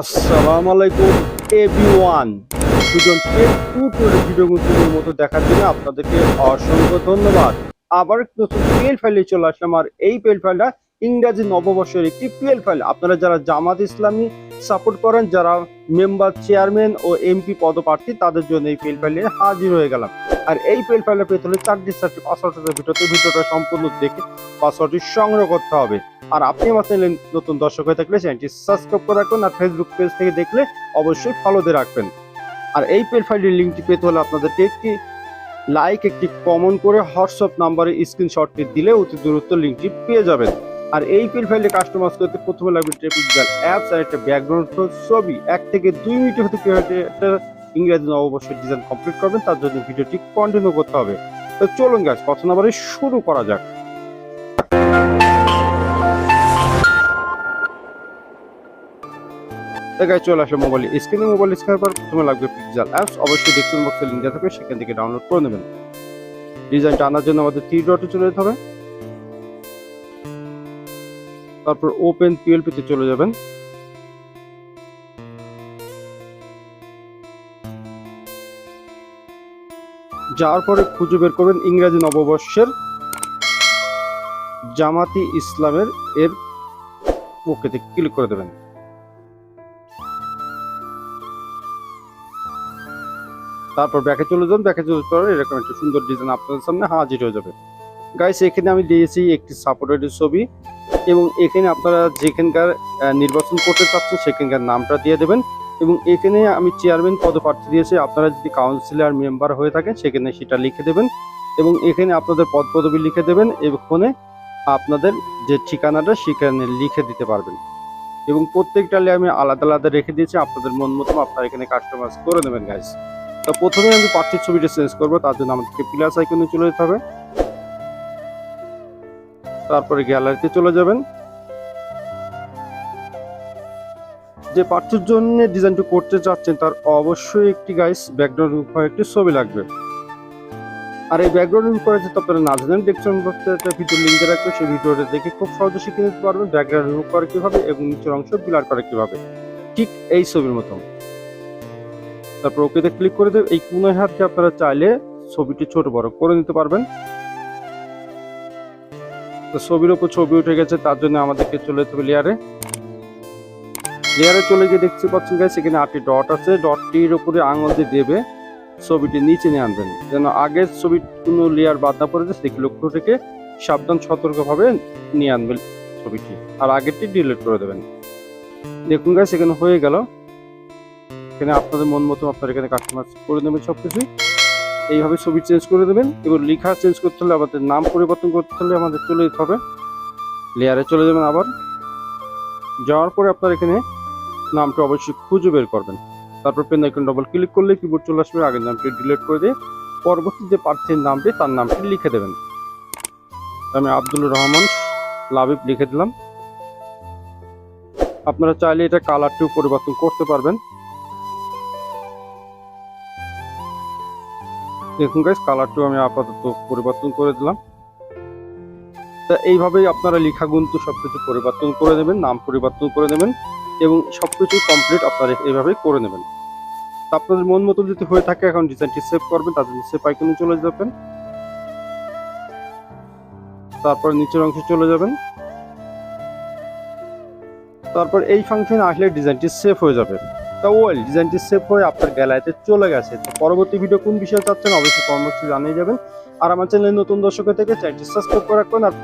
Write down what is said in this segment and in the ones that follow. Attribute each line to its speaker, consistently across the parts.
Speaker 1: আসসালামু আলাইকুম দুজন টেক টুটোরিয়াল ভিডিও গুলোর মতো দেখার জন্য আপনাদেরকে অসংখ্য ধন্যবাদ। আবার নতুন পিএল ফাইলে চলে আসলাম, আর এই পিএল ফাইলটা ইংরাজি নববর্ষের একটি পিএল ফাইল। আপনারা যারা জামাত ইসলামী সাপোর্ট করেন, যারা মেম্বার, চেয়ারম্যান ও এমপি পদপ্রার্থী, তাদের জন্য এই পিএল ফাইলে হাজির হয়ে গেলাম। আর এই পিএল ফাইলে পেতে হলে চারটি চারটি পাসওয়ার্ডের ভিতরে ভিডিওটা সম্পূর্ণ দেখে পাসওয়ার্ডটি সংগ্রহ করতে হবে। আর আপনি আমার চ্যানেলে নতুন দর্শক হয়ে থাকলে চ্যানেলটি সাবস্ক্রাইব করে রাখুন আর ফেসবুক পেজ থেকে দেখলে অবশ্যই ফলো দিয়ে রাখবেন। আর এই পেল ফাইলের লিঙ্কটি পেতে হলে আপনাদেরকে একটি লাইক একটি কমন করে হোয়াটসঅ্যাপ নাম্বারে স্ক্রিনশটটি দিলে অতি দূরত্ব লিঙ্কটি পেয়ে যাবেন। আর এই পেল ফাইলে কাস্টমাইজ করতে প্রথমে লাগবে ট্রেপিক্যাল অ্যাপস আর একটা ব্যাকগ্রাউন্ড ছবি। এক থেকে দুই মিনিটের হতে কীভাবে একটা ইংরেজি নববর্ষের ডিজাইন কমপ্লিট করবেন, তার জন্য ভিডিওটি কন্টিনিউ করতে হবে। তো চলুন গাছ কথা না শুরু করা যাক। জায়গায় চলে আসে মোবাইল স্ক্রিনে মোবাইল স্ক্রিনের পর প্রথমে লাগবে পিক্সেল অ্যাপস অবশ্যই ডিসক্রিপশন বক্সে লিঙ্ক থাকবে, সেখান থেকে ডাউনলোড করে নেবেন। ডিজাইনটা আনার জন্য আমাদের থ্রি ডটে চলে যেতে হবে। তারপর ওপেন পিএলপি তে চলে যাবেন। যাওয়ার পরে খুঁজে বের করবেন ইংরেজি নববর্ষের জামাতি ইসলামের এর পক্ষে ক্লিক করে দেবেন। তারপর ব্যাকে চলে যান, ব্যাকে চলে যাওয়ার এরকম একটা সুন্দর ডিজাইন আপনাদের সামনে হাজির হয়ে যাবে। গাইস এখানে আমি দিয়েছি একটি সাপোর্টেড ছবি এবং এখানে আপনারা যেখানকার নির্বাচন করতে চাচ্ছেন সেখানকার নামটা দিয়ে দেবেন এবং এখানে আমি চেয়ারম্যান পদপ্রার্থী দিয়েছি, আপনারা যদি কাউন্সিলর মেম্বার হয়ে থাকেন সেখানে সেটা লিখে দেবেন এবং এখানে আপনাদের পদ পদবি লিখে দেবেন এখানে আপনাদের যে ঠিকানাটা সেখানে লিখে দিতে পারবেন। এবং প্রত্যেকটা আমি আলাদা আলাদা রেখে দিয়েছি, আপনাদের মন মতো আপনারা এখানে কাস্টমাইজ করে নেবেন গাইস তো প্রথমে আমি পার্টির ছবিটা চেঞ্জ করব, তার জন্য আমাদেরকে প্লাস আইকনে চলে যেতে হবে। তারপরে গ্যালারিতে চলে যাবেন। যে পার্টির জন্য ডিজাইনটা করতে চাচ্ছেন, তার অবশ্যই একটি গাইস ব্যাকগ্রাউন্ড উপরে একটি ছবি লাগবে। আর এই ব্যাকগ্রাউন্ড উপরে যদি আপনারা না জানেন দেখছেন বলতে একটা ভিডিও লিঙ্ক রাখবে সেই ভিডিওটা দেখে খুব সহজে শিখে নিতে পারবেন ব্যাকগ্রাউন্ড রিমুভ করে কীভাবে এবং নিচের অংশ ব্লার করে কীভাবে। ঠিক এই ছবির মতো তারপর ওকেতে ক্লিক করে দেবে। এই কোনায় হাতকে আপনারা চাইলে ছবিটি ছোট বড় করে নিতে পারবেন। তো ছবির উপর ছবি উঠে গেছে, তার জন্য আমাদেরকে চলে যেতে হবে লেয়ারে লেয়ারে চলে গিয়ে দেখতে পাচ্ছেন গাইস এখানে আটটি ডট আছে। ডটটির উপরে আঙুল দিয়ে দেবে, ছবিটি নিচে নিয়ে আনবেন। যেন আগের ছবি কোনো লেয়ার বাদ না পড়ে যায় লক্ষ্য রেখে সাবধান, সতর্কভাবে নিয়ে আনবেন ছবিটি। আর আগেরটি ডিলিট করে দেবেন। দেখুন গাইস এখানে হয়ে গেল। এখানে আপনাদের মন মতো আপনারা এখানে কাস্টমাইজ করে নেবেন সব কিছুই এইভাবে ছবি চেঞ্জ করে দেবেন এবং লেখা চেঞ্জ করতে হলে, আমাদের নাম পরিবর্তন করতে হলে আমাদের চলে যেতে হবে। লেয়ারে চলে যাবেন আবার। যাওয়ার পরে আপনার এখানে নামটা অবশ্যই খুঁজে বের করবেন। তারপর পেন আইকন ডবল ক্লিক করলে কিবোর্ড চলে আসবে, আগের নামটি ডিলিট করে দিয়ে পরবর্তী যে প্রার্থীর নামটি তার নামটি লিখে দেবেন। আমি আব্দুল রহমান লাবিব লিখে দিলাম। আপনারা চাইলে এটা কালারটিও পরিবর্তন করতে পারবেন। দেখুন গাইস কালারটিও আমি আপাতত পরিবর্তন করে দিলাম। তা এইভাবেই আপনারা লেখা গুনতু সবকিছু পরিবর্তন করে দেবেন, নাম পরিবর্তন করে নেবেন এবং সবকিছু কমপ্লিট আপনারা এইভাবেই করে নেবেন। আপনাদের মন মতো যদি হয়ে থাকে, এখন ডিজাইনটি সেভ করবেন তাদের সেভ আইকনে চলে যাবেন। তারপর নিচের অংশে চলে যাবেন। তারপর এই ফাংশনে আসলে ডিজাইনটি সেভ হয়ে যাবে। তা ওয়েল ডিজাইনটি সেভ হয়ে আপনার গ্যালারিতে চলে গেছে। তো পরবর্তী ভিডিও কোন বিষয়ে চাচ্ছেন অবশ্যই কমেন্ট জানিয়ে যাবেন। আর আমার চ্যানেলে নতুন দর্শক থেকে চ্যানেলটি সাবস্ক্রাইব করে রাখবেন আর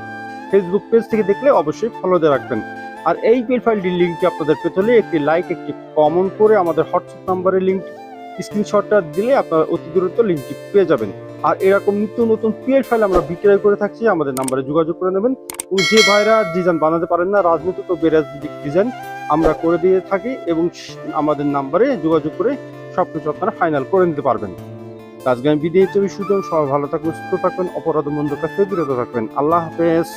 Speaker 1: ফেসবুক পেজ থেকে দেখলে অবশ্যই ফলো দিয়ে রাখবেন। আর এই পেল ফাইলটির লিঙ্কটি আপনাদের পেতে হলে একটি লাইক একটি কমেন্ট করে আমাদের হোয়াটসঅ্যাপ নাম্বারের লিঙ্ক স্ক্রিনশটটা দিলে আপনারা অতি দূরত্ব লিঙ্কটি পেয়ে যাবেন। আর এরকম নিত্য নতুন পিএল ফাইল আমরা বিক্রয় করে থাকছি, আমাদের নাম্বারে যোগাযোগ করে নেবেন। যে ভাইরা ডিজাইন বানাতে পারেন না রাজনৈতিক ও বেরাজনৈতিক ডিজাইন আমরা করে দিয়ে থাকি এবং আমাদের নাম্বারে যোগাযোগ করে সব কিছু আপনারা ফাইনাল করে নিতে পারবেন। আজকে আমি বিদায় হিসেবে সুযোগ সবাই ভালো থাকবেন সুস্থ থাকবেন অপরাধ মন্দ কাছ বিরত থাকবেন। আল্লাহ হাফেজ।